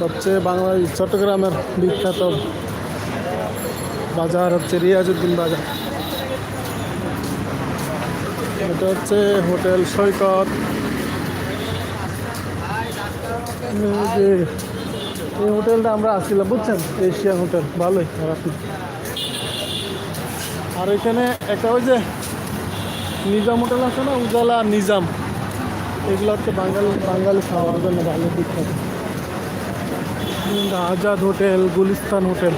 সবচেয়ে বাংলাদেশ, চট্টগ্রামের বিখ্যাত বাজার হচ্ছে রিয়াজউদ্দিন বাজার। এটা হচ্ছে হোটেল সৈকত। এই হোটেলটা আমরা আসছিলাম, বুঝছেন? এশিয়ান হোটেল, ভালোই আর এখানে একটা ওই যে নিজাম হোটেল আছে না, উজালা নিজাম। এগুলো হচ্ছে বাঙালি বাঙালি খাওয়ার জন্য ভালো বিখ্যাত। উম, আজাদ হোটেল গুলিস্তান হোটেল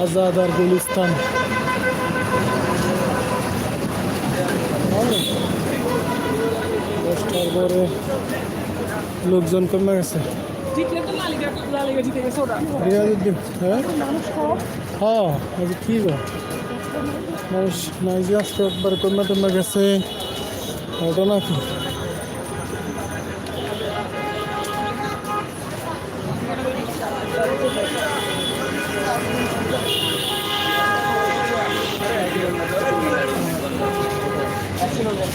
আজাদ আর গুলিস্তান ভালো। দশটার পরে লোকজন কমে গেছে জিতলে তো লালিগা লালিগা জিতে গেছে ওরা রিয়াজুদ্দিন হ্যাঁ মানুষ কম হ্যাঁ আজ কি গো মানুষ নাইজে আসতে একবার কমে টমে গেছে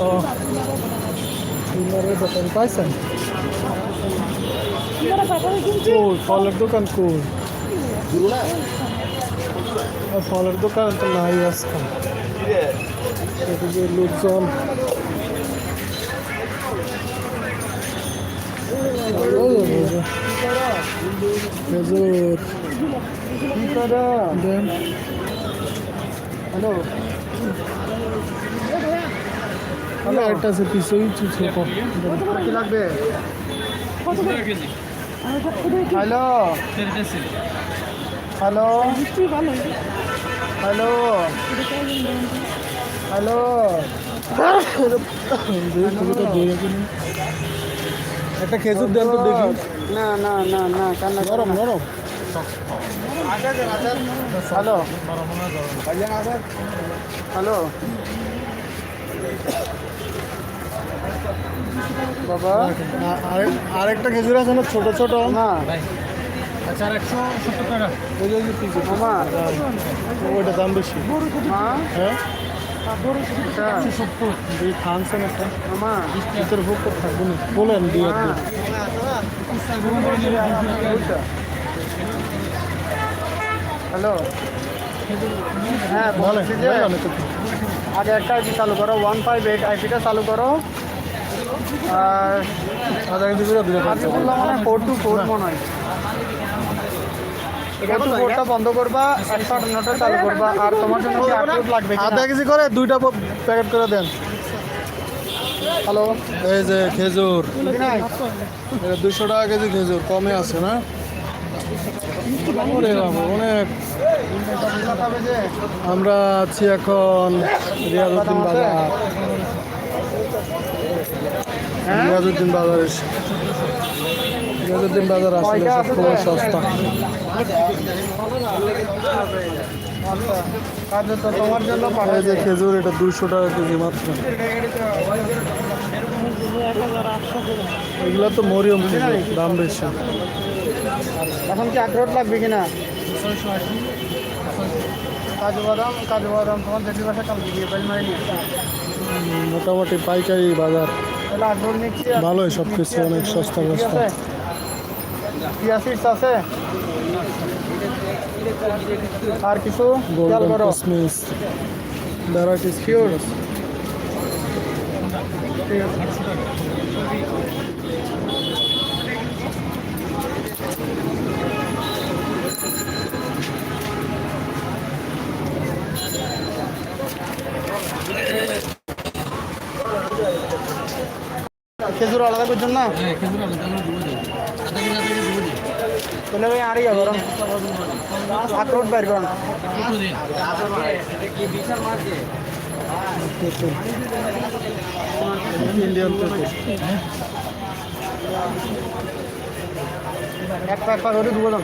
ও দোকান পাইছেন ফলের দোকান আর ফলের দোকান তো নাই আজকাল এদিকে লোকজন খেজুর হ্যালো হ্যালো একটা আছে পিছু ছোট। কি লাগবে? হ্যালো? হ্যালো? হ্যালো? হ্যালো? একটা খেজুর দেন তো দেখি। না না না না কান্না নরম না। হ্যালো? হ্যালো? বাবা। আরেকটা খেজুর আছে না? ছোট ছোট। মামা। ওইটা দাম বেশি। হ্যাঁ? আচ্ছা, দিয়ে খানছেন একটা মামা। ভিতরে ভোগ করে থাকব না বলেন দিয়ে হ্যালো। হ্যাঁ বলেন আগে একটা আইপি চালু করো ওয়ান ফাইভ এইট আইপিটা চালু করো। আর বললাম মনে ফোর টু ফোর মনে হয়। ফোর ফোরটা বন্ধ করবা একশো আটান্নটা চালু করবা আর তোমার জন্য লাগবে আধা কেজি করে দুইটা প্যাকেট করে দেন। হ্যালো এই যে খেজুর। দুশো টাকা কেজি খেজুর কমে আছে না? অনেক। আমরা আছি এখন বাজার। হ্যাঁ? রিয়াজউদ্দিন বাজার এসে। রিয়াজউদ্দিন বাজার আসলে খুবই? সস্তা। তো তোমার জন্য এই যে খেজুর এটা দুশো টাকা কেজি মাত্র। এগুলো তো মরিয়ম দাম বেশি। এখন কি আখরোট লাগবে কিনা? কাজু বাদাম কাজু বাদাম তোমার দেখি বাসা কালকে গিয়ে মোটামুটি পাইকারি বাজার। ভালোই সব কিছু অনেক সস্তা সস্তা আছে আছে? আর কিছু? খেয়াল করো। কিসমিস ভ্যারাইটিস Pure. ঠিক আছে খেজুর আলাদা করছেন না? তাহলে ভাই আরই যাব আখরোট বাইর করুন। ইন্ডিয়ান এক পা এক পা করে দুটো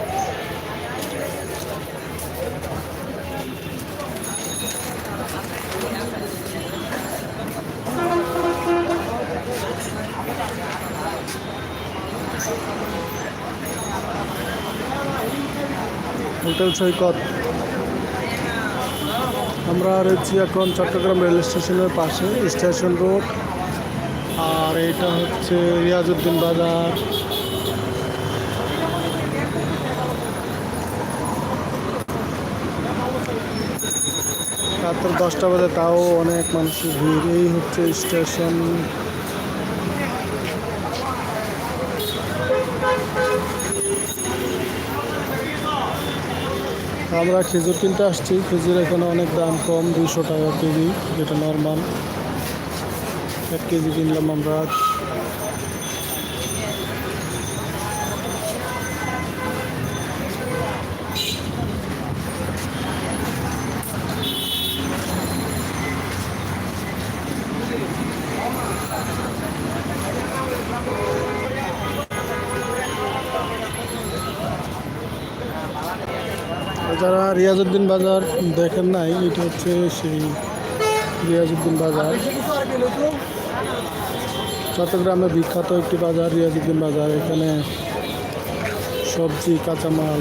হোটেল সৈকত। আমরা রয়েছি এখন চট্টগ্রাম রেল স্টেশনের পাশে, স্টেশন রোড। আর এটা হচ্ছে রিয়াজউদ্দিন বাজার। রাত্র দশটা বাজে, তাও অনেক মানুষের ভিড়। এই হচ্ছে স্টেশন। আমরা খেজুর কিনতে আসছি। খেজুর এখানে অনেক দাম কম দুশো টাকা কেজি, যেটা নর্মাল এক কেজি কিনলাম আমরা। যারা রিয়াজউদ্দিন বাজার দেখেন নাই, এটা হচ্ছে সেই রিয়াজউদ্দিন বাজার। চট্টগ্রামে বিখ্যাত একটি বাজার, রিয়াজউদ্দিন বাজার। এখানে সবজি, কাঁচামাল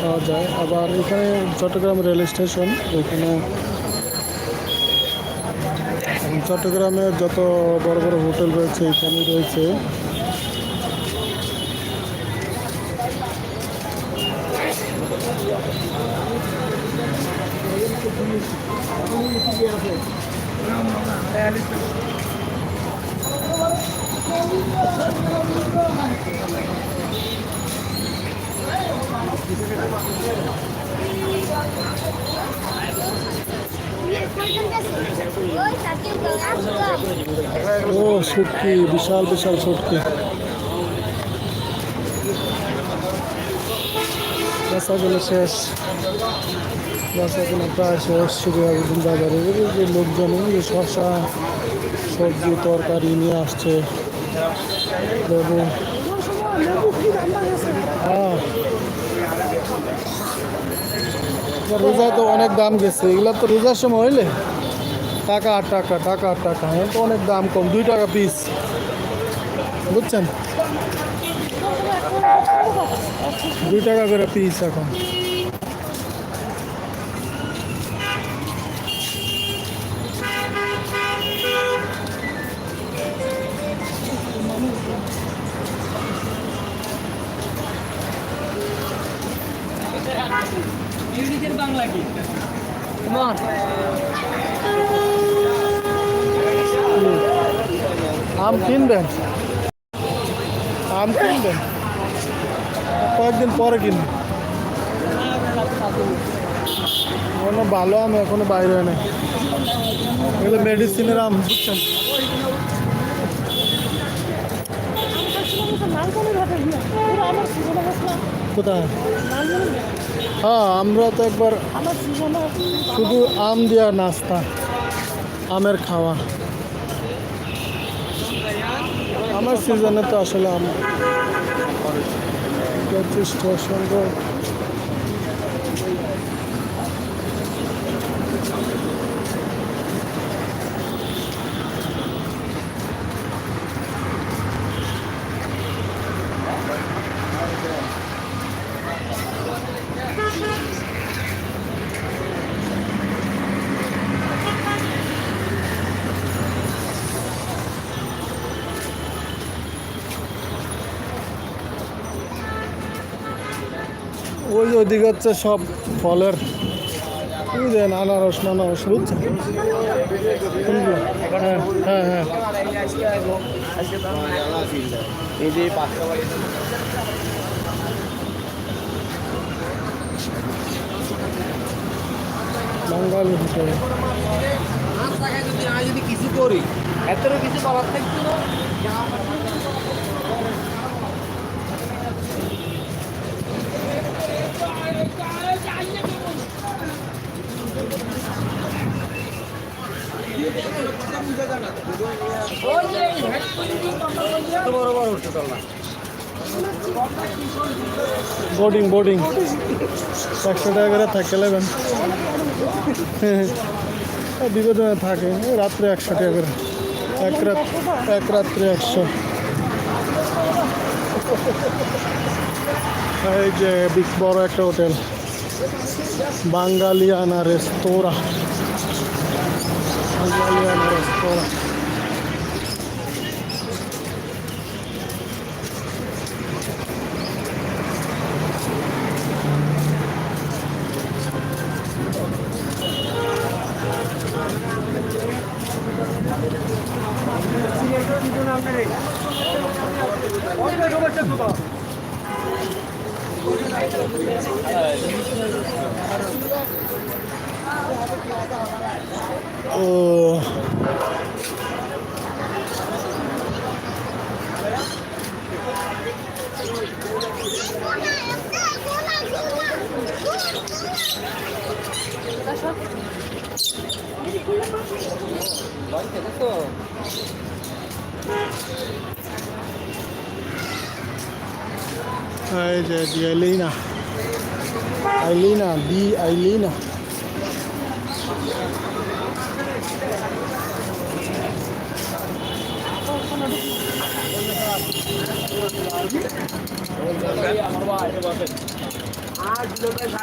পাওয়া যায়। আবার এখানে চট্টগ্রাম রেল স্টেশন, এখানে চট্টগ্রামের যত বড় বড় হোটেল রয়েছে, এখানে রয়েছে ও সুটকি বিশাল বিশাল সুটকি। বেচাগুলো শেষ। বেচাগুলো প্রায় শেষ একদিন বাজারে। যে লোকজন শশা সবজি, তরকারি নিয়ে আসছে। লেবু হ্যাঁ। রোজায় তো অনেক দাম গেছে। এগুলা তো রোজার সময় হইলে টাকা আট টাকা টাকা আট টাকা। এখন তো অনেক দাম কম, দুই টাকা পিস বুঝছেন? দুই টাকা করে পিস এখন। আম কিনবেন? আম কিনবেন? কয়েকদিন পরে কিনবেন কোনো ভালো আম এখনও বাইরে হয় না এগুলো মেডিসিনের আম বুঝছেন? কোথায়? হ্যাঁ আমরা তো একবার শুধু আম দেওয়া নাস্তা, আমের খাওয়া। আমার সিজনে তো আসলে আম। ওইদিকে হচ্ছে সব ফলের আনারস হ্যাঁ হ্যাঁ হ্যাঁ। বাঙালি হিসেবে যদি কিছু করি, এতটা কিছু করার থাকতো না বড় বড় উঠতে চল না বোর্ডিং বোর্ডিং একশো টাকা করে থাকে নেবেন বিবেদনে থাকে রাত্রে একশো টাকা করে। এক রাত, এক রাত্রে একশো। এই যে বিগ বড় একটা হোটেল। বাঙালিয়ানা রেস্তোরা। রেস্তোরা। ও এই যে দি আইলিনা আইলিনা দি আইলিনা